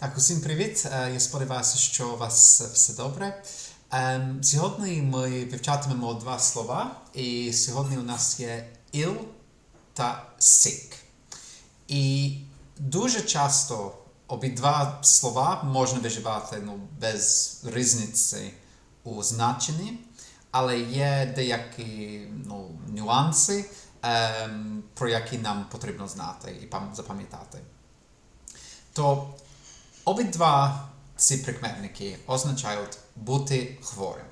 Так, усім привіт. Е, Я сподіваюся, що у вас все добре. Ем, Сьогодні ми вивчатимемо два слова, і сьогодні у нас є ill та sick. І дуже часто обидва слова можна виживати ну, без різниці у значенні, але є деякі ну, нюанси, ем, про які нам потрібно знати і запам'ятати. То обидва ці прикметники означають бути хворим.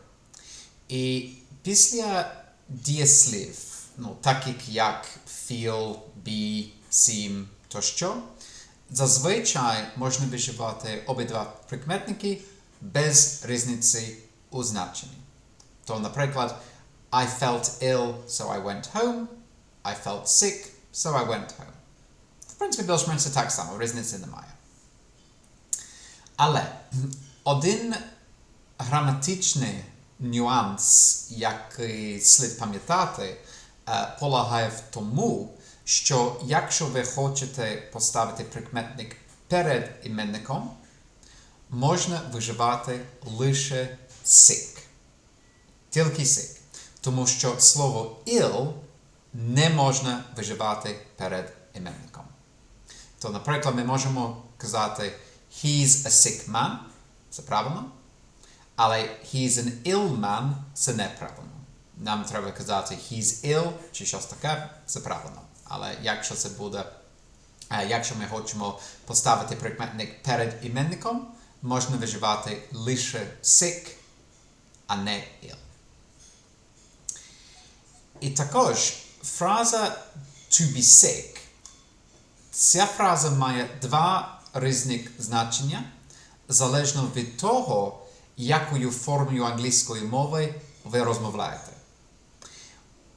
І після дієслів, ну, таких як feel, be, seem тощо, зазвичай можна виживати обидва прикметники без різниці у значенні. То, наприклад, I felt ill, so I went home. I felt sick, so I went home. В принципі, більш-менш так само, різниці немає. Але один граматичний нюанс, який слід пам'ятати, е, полягає в тому, що якщо ви хочете поставити прикметник перед іменником, можна виживати лише sick. Тільки sick. Тому що слово ill не можна виживати перед іменником. То, наприклад, ми можемо казати He's a sick man. Це правильно. Але he's an ill man це неправильно. Нам треба казати he's ill чи щось таке, це правильно. Але якщо це буде, е, якщо ми хочемо поставити прикметник перед іменником, можна виживати лише sick, а не ill. І також фраза to be sick. Ця фраза має два різних значення залежно від того, якою формою англійської мови ви розмовляєте.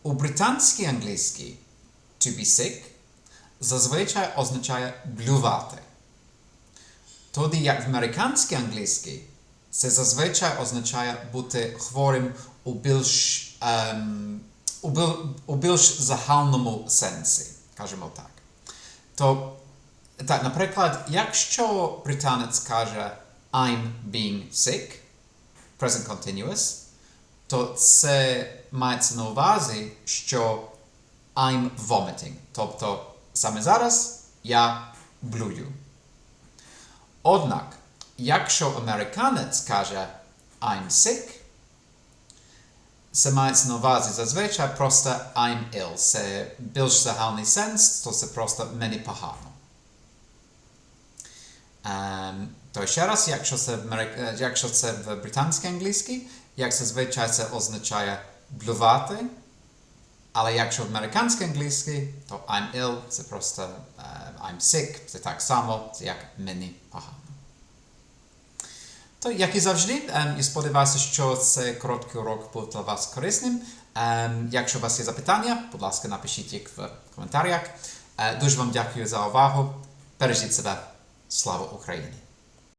У британській англійській to be sick зазвичай означає блювати. Тоді як в американській англійській це зазвичай означає бути хворим у більш, ем, у, біл- у більш загальному сенсі, кажемо так. То, так, наприклад, якщо британець каже I'm being sick, present continuous, то це мається на увазі, що I'm vomiting. Тобто саме зараз я блюю. Однак, якщо американець каже I'm sick, це мається на увазі зазвичай просто I'm ill. Це більш загальний сенс, то це просто мені погано. Ем, то ще раз, якщо це, е, якщо це в британській англійській, як зазвичай це означає блювати, але якщо в американській англійській, то I'm ill, це просто е, I'm sick, це так само, це як мені погано. То, як і завжди, ем, і сподіваюся, що цей короткий урок був для вас корисним. Ем, якщо у вас є запитання, будь ласка, напишіть їх в коментарях. Е, дуже вам дякую за увагу. Бережіть себе. Слава Україні!